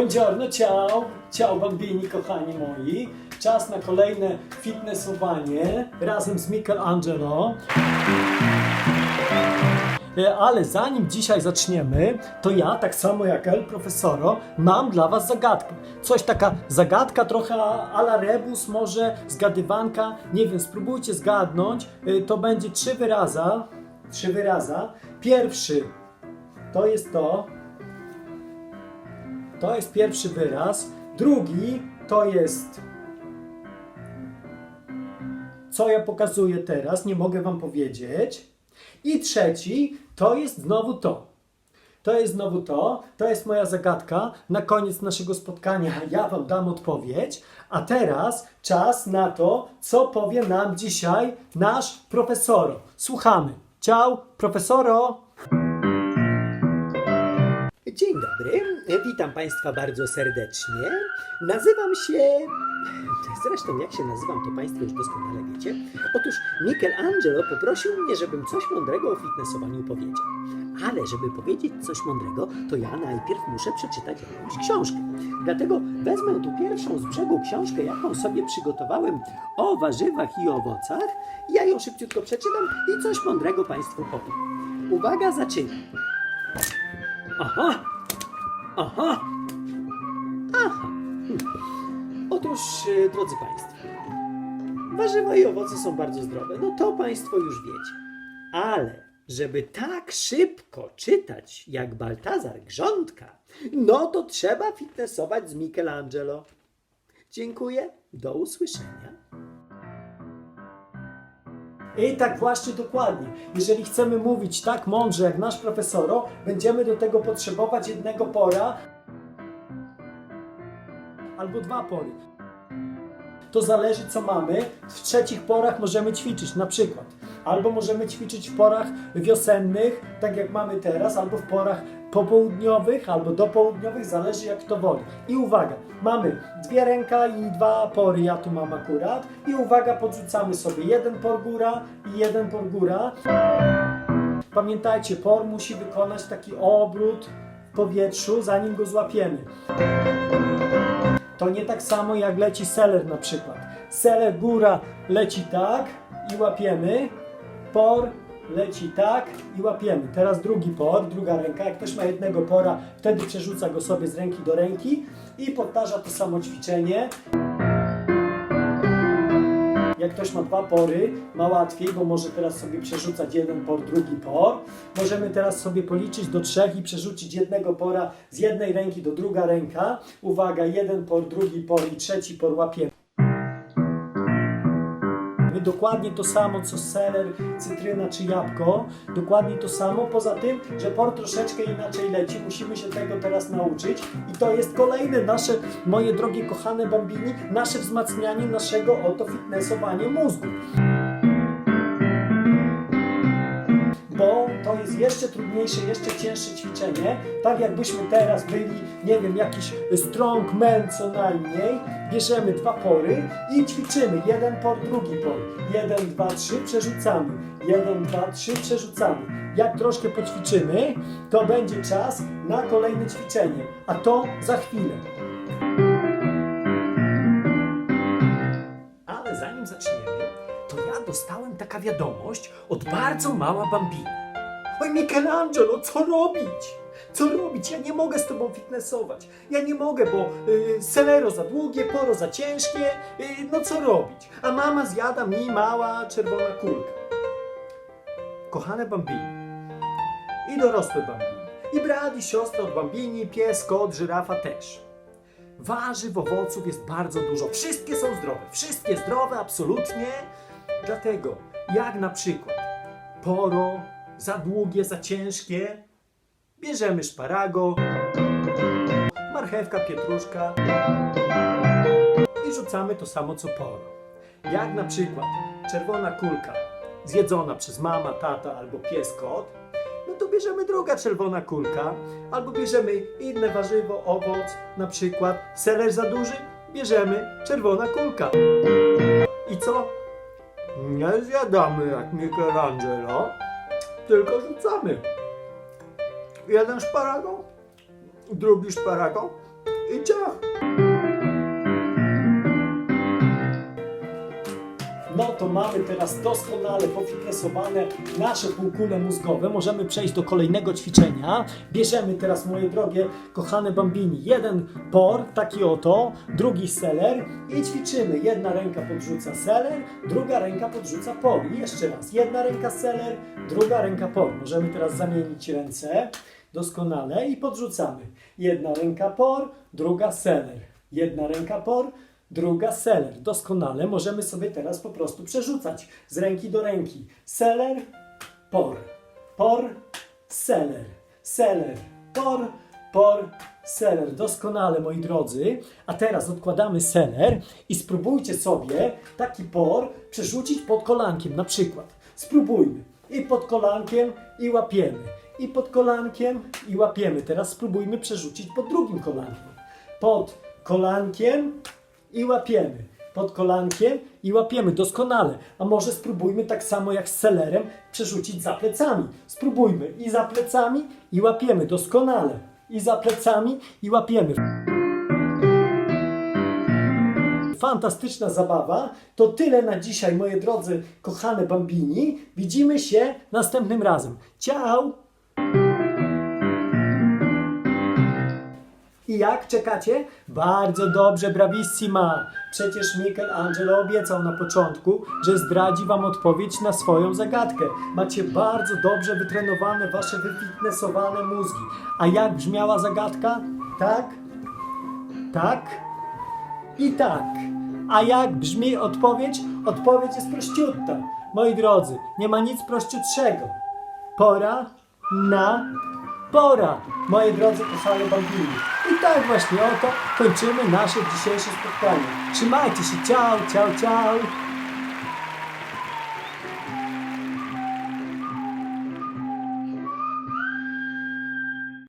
Buongiorno, ciao, ciao bambini kochani moi. Czas na kolejne fitnessowanie razem z Michelangelo. E, Ale zanim dzisiaj zaczniemy, to ja, tak samo jak El Profesoro, mam dla Was zagadkę. Coś taka zagadka trochę a la rebus, może zgadywanka, nie wiem, spróbujcie zgadnąć. E, To będzie trzy wyraza. Trzy wyraza. Pierwszy to jest to. To jest pierwszy wyraz. Drugi to jest. Co ja pokazuję teraz, nie mogę Wam powiedzieć. I trzeci to jest znowu to. To jest znowu to. To jest moja zagadka. Na koniec naszego spotkania ja Wam dam odpowiedź. A teraz czas na to, co powie nam dzisiaj nasz profesoro. Słuchamy. Ciao, profesoro. Dzień dobry, witam Państwa bardzo serdecznie. Nazywam się. Zresztą, jak się nazywam, to Państwo już doskonale wiecie. Otóż Michelangelo poprosił mnie, żebym coś mądrego o fitnessowaniu powiedział. Ale żeby powiedzieć coś mądrego, to ja najpierw muszę przeczytać jakąś książkę. Dlatego wezmę tu pierwszą z brzegu książkę, jaką sobie przygotowałem o warzywach i owocach. Ja ją szybciutko przeczytam i coś mądrego Państwu powiem. Uwaga, zaczynam. Aha! Aha! Aha! Hm. Otóż, e, drodzy Państwo, warzywa i owoce są bardzo zdrowe. No to Państwo już wiecie. Ale żeby tak szybko czytać jak Baltazar Grządka, no to trzeba fitnessować z Michelangelo. Dziękuję. Do usłyszenia. I tak właśnie dokładnie. Jeżeli chcemy mówić tak mądrze jak nasz profesoro, będziemy do tego potrzebować jednego pora albo dwa pory. To zależy co mamy. W trzecich porach możemy ćwiczyć na przykład. Albo możemy ćwiczyć w porach wiosennych, tak jak mamy teraz, albo w porach popołudniowych, albo dopołudniowych, zależy jak to woli. I uwaga, mamy dwie ręka i dwa pory, ja tu mam akurat. I uwaga, podrzucamy sobie jeden por góra i jeden por góra. Pamiętajcie, por musi wykonać taki obrót w powietrzu, zanim go złapiemy. To nie tak samo jak leci seler na przykład. Seler góra leci tak i łapiemy. Por leci tak i łapiemy. Teraz drugi por, druga ręka. Jak ktoś ma jednego pora, wtedy przerzuca go sobie z ręki do ręki i powtarza to samo ćwiczenie. Jak ktoś ma dwa pory, ma łatwiej, bo może teraz sobie przerzucać jeden por, drugi por. Możemy teraz sobie policzyć do trzech i przerzucić jednego pora z jednej ręki do druga ręka. Uwaga, jeden por, drugi por i trzeci por łapiemy. Dokładnie to samo co seler, cytryna czy jabłko. Dokładnie to samo. Poza tym, że por troszeczkę inaczej leci. Musimy się tego teraz nauczyć. I to jest kolejne nasze, moje drogie kochane bambini, nasze wzmacnianie naszego oto fitnessowanie mózgu. To jest jeszcze trudniejsze, jeszcze cięższe ćwiczenie. Tak jakbyśmy teraz byli, nie wiem, jakiś strongman co najmniej. Bierzemy dwa pory i ćwiczymy. Jeden por, drugi por. Jeden, dwa, trzy, przerzucamy. Jeden, dwa, trzy, przerzucamy. Jak troszkę poćwiczymy, to będzie czas na kolejne ćwiczenie. A to za chwilę. Ale zanim zaczniemy, to ja dostałem taka wiadomość od bardzo mała bambina. Oj, Michelangelo, co robić? Co robić? Ja nie mogę z tobą fitnessować. Ja nie mogę, bo y, selero za długie, poro za ciężkie. Y, no co robić? A mama zjada mi mała czerwona kulka. Kochane bambini i dorosłe bambini, i brat, i siostra od bambini, pies, kot, żyrafa też. Warzyw, owoców jest bardzo dużo. Wszystkie są zdrowe. Wszystkie zdrowe, absolutnie. Dlatego, jak na przykład poro, za długie, za ciężkie, bierzemy szparago, marchewka, pietruszka i rzucamy to samo co poro. Jak na przykład czerwona kulka zjedzona przez mama, tata albo pies, kot, no to bierzemy druga czerwona kulka, albo bierzemy inne warzywo, owoc, na przykład seler za duży, bierzemy czerwona kulka. I co? Nie zjadamy jak Michelangelo, tylko rzucamy. Jeden szparagon, drugi szparagon Ciao! No to mamy teraz doskonale pofitnessowane nasze półkule mózgowe. Możemy przejść do kolejnego ćwiczenia. Bierzemy teraz, moje drogie, kochane bambini, jeden por, taki oto, drugi seler i ćwiczymy. Jedna ręka podrzuca seler, druga ręka podrzuca por. I jeszcze raz, jedna ręka seler, druga ręka por. Możemy teraz zamienić ręce doskonale i podrzucamy. Jedna ręka por, druga seler. Jedna ręka por, druga seler. Doskonale możemy sobie teraz po prostu przerzucać z ręki do ręki. Seler, por, por, seler, seler, por, por, seler. Doskonale, moi drodzy. A teraz odkładamy seler i spróbujcie sobie taki por przerzucić pod kolankiem na przykład. Spróbujmy. I pod kolankiem i łapiemy. I pod kolankiem i łapiemy. Teraz spróbujmy przerzucić pod drugim kolankiem. Pod kolankiem i łapiemy. Pod kolankiem i łapiemy doskonale. A może spróbujmy tak samo jak z selerem przerzucić za plecami. Spróbujmy i za plecami i łapiemy doskonale. I za plecami i łapiemy. Fantastyczna zabawa. To tyle na dzisiaj, moje drodzy, kochane bambini. Widzimy się następnym razem. Ciao! I jak czekacie? Bardzo dobrze, bravissima. Przecież Michelangelo obiecał na początku, że zdradzi wam odpowiedź na swoją zagadkę. Macie bardzo dobrze wytrenowane wasze wyfitnessowane mózgi. A jak brzmiała zagadka? Tak? Tak? I tak. A jak brzmi odpowiedź? Odpowiedź jest prościutka. Moi drodzy, nie ma nic prościutszego. Pora na pora, moi drodzy kochane bambini. I tak właśnie oto kończymy nasze dzisiejsze spotkanie. Trzymajcie się, ciao, ciao, ciao.